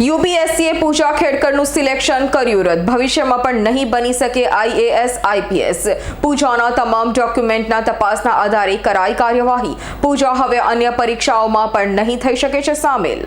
યુપીએસસીએ પૂજા ખેડકરનું selection કર્યું રદ. ભવિષ્યમાં પણ નહીં બની શકે આઈએએસ, આઈપીએસ. પૂજાના તમામ ડોક્યુમેન્ટના તપાસના આધારે કરાઈ કાર્યવાહી. પૂજા હવે અન્ય પરીક્ષાઓમાં પણ નહીં થઈ શકે છે સામેલ.